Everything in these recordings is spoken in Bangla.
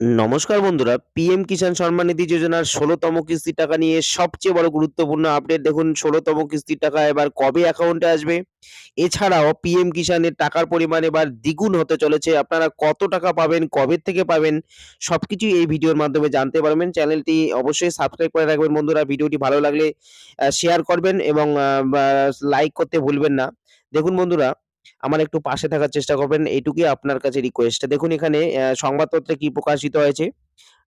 নমস্কার বন্ধুরা পিএম কিষাণ সম্মান নিধি যোজনার ষোলোতম কিস্তির টাকা নিয়ে সবচেয়ে বড় গুরুত্বপূর্ণ আপডেট দেখুন। ষোলোতম কিস্তির টাকা এবার কবে অ্যাকাউন্টে আসবে? এছাড়াও পিএম কিষাণের টাকার পরিমাণ এবার দ্বিগুণ হতে চলেছে। আপনারা কত টাকা পাবেন, কবে থেকে পাবেন সবকিছুই এই ভিডিওর মাধ্যমে জানতে পারবেন। চ্যানেলটি অবশ্যই সাবস্ক্রাইব করে রাখবেন বন্ধুরা, ভিডিওটি ভালো লাগলে শেয়ার করবেন এবং লাইক করতে ভুলবেন না। দেখুন বন্ধুরা আমার একটু পাশে থাকার চেষ্টা করবেন। এইটুকুই আপনার কাছে রিকোয়েস্ট দেখুন এখানে সংবাদপত্রে কি প্রকাশিত হয়েছে?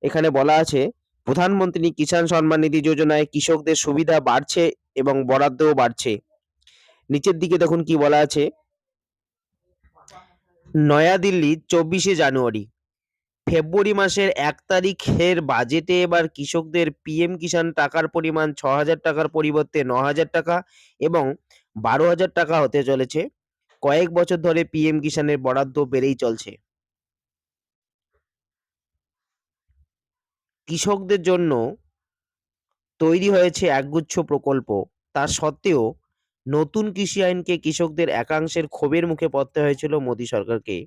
এখানে বলা আছে, প্রধানমন্ত্রী কিষাণ সম্মান নিধি যোজনায় কৃষকদের সুবিধা বাড়ছে এবং বরাদ্দও বাড়ছে। নিচের দিকে দেখুন কি বলা আছে। নয়াদিল্লি, চব্বিশে জানুয়ারি। ফেব্রুয়ারি মাসের এক তারিখের বাজেটে এবার কৃষকদের পিএম কিষাণ টাকার পরিমাণ ছ হাজার টাকার পরিবর্তে ন হাজার টাকা এবং বারো হাজার টাকা হতে চলেছে। কয়েক বছর ধরে পিএম কিষাণের বরাদ্দ বেড়েই চলছে। কৃষকদের জন্য তৈরি হয়েছে একগুচ্ছ প্রকল্প। তা সত্ত্বেও নতুন কৃষি আইনকে কৃষকদের একাংশের ক্ষোভের মুখে পড়তে হয়েছিল মোদী সরকারকে।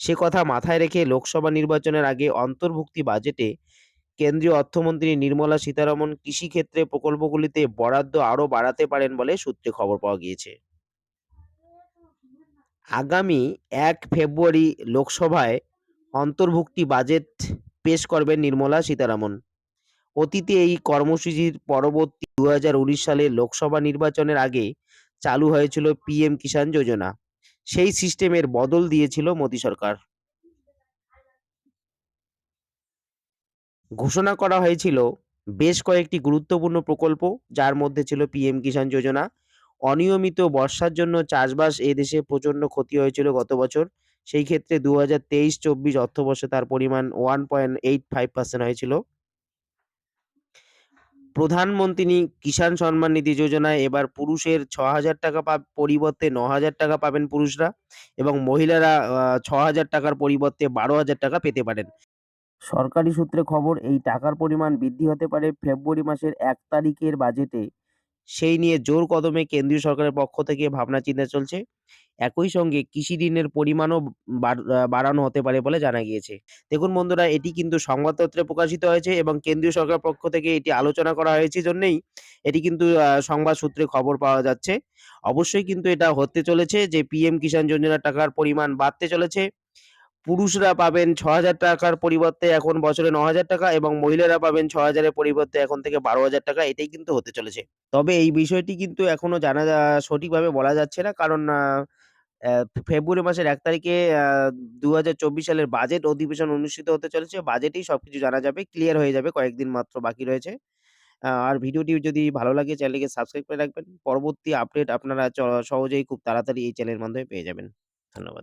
সে কথা মাথায় রেখে লোকসভা নির্বাচনের আগে অন্তর্ভুক্তি বাজেটে কেন্দ্রীয় অর্থমন্ত্রী নির্মলা সীতারামন কৃষিক্ষেত্রে প্রকল্পগুলিতে বরাদ্দ আরও বাড়াতে পারেন বলে সূত্রে খবর পাওয়া গিয়েছে। আগামী এক ফেব্রুয়ারি লোকসভায় অন্তর্ভুক্তি বাজেট পেশ করবেন নির্মলা সীতারামন। অতীতে এই কর্মসূচির পরবর্তী দু সালে লোকসভা নির্বাচনের আগে চালু হয়েছিল পিএম কিষাণ যোজনা। সেই সিস্টেমের বদল দিয়েছিল মোদী সরকার। ঘোষণা করা হয়েছিল বেশ কয়েকটি গুরুত্বপূর্ণ প্রকল্প, যার মধ্যে ছিল পিএম কিষাণ যোজনা অনিয়মিত বর্ষার জন্য চাষবাস এ দেশে প্রচণ্ড ক্ষতি হয়েছিল গত বছর। সেই ক্ষেত্রে দু হাজার তেইশ চব্বিশ অর্থবর্ষে তার পরিমাণ one point eight five percent হয়েছিল। প্রধানমন্ত্রী কিষাণ সম্মান নিধি যোজনায় এবার পুরুষের ছ হাজার টাকা পরিবর্তে ন হাজার টাকা পাবেন পুরুষরা এবং মহিলারা ছ হাজার টাকার পরিবর্তে বারো হাজার টাকা পেতে পারেন। সরকারি সূত্রে খবর, এই টাকার পরিমাণ বৃদ্ধি হতে পারে ফেব্রুয়ারি মাসের এক তারিখের বাজেটে। সেই নিয়ে জোর কদমে কেন্দ্রীয় সরকারের পক্ষ থেকে ভাবনা চিন্তা চলছে। একই সঙ্গে কৃষি ঋণের পরিমাণও বাড়ানো হতে পারে বলে জানা গিয়েছে। দেখুন বন্ধুরা, এটি কিন্তু সংবাদপত্রে প্রকাশিত হয়েছে এবং কেন্দ্রীয় সরকার পক্ষ থেকে এটি আলোচনা করা হয়েছে জন্যই এটি কিন্তু সংবাদ সূত্রে খবর পাওয়া যাচ্ছে। অবশ্যই কিন্তু এটা হতে চলেছে যে, পিএম কিষাণ যোজনার টাকার পরিমাণ বাড়তে চলেছে। পুরুষরা পাবেন ছ হাজার টাকার পরিবর্তে এখন বছরে ন হাজার টাকা এবং মহিলারা পাবেন ছ হাজারের পরিবর্তে এখন থেকে বারো হাজার টাকা, এটাই কিন্তু হতে চলেছে। তবে এই বিষয়টি কিন্তু এখনও জানা সঠিকভাবে বলা যাচ্ছে না। কারণ ফেব্রুয়ারি মাসের এক তারিখে দু হাজার চব্বিশ সালের বাজেট অধিবেশন অনুষ্ঠিত হতে চলেছে। বাজেটেই সবকিছু জানা যাবে, ক্লিয়ার হয়ে যাবে কয়েকদিন মাত্র বাকি রয়েছে। আর ভিডিওটি যদি ভালো লাগে চ্যানেলকে সাবস্ক্রাইব করে রাখবেন। পরবর্তী আপডেট আপনারা সহজেই খুব তাড়াতাড়ি এই চ্যানেলের মাধ্যমে পেয়ে যাবেন। ধন্যবাদ।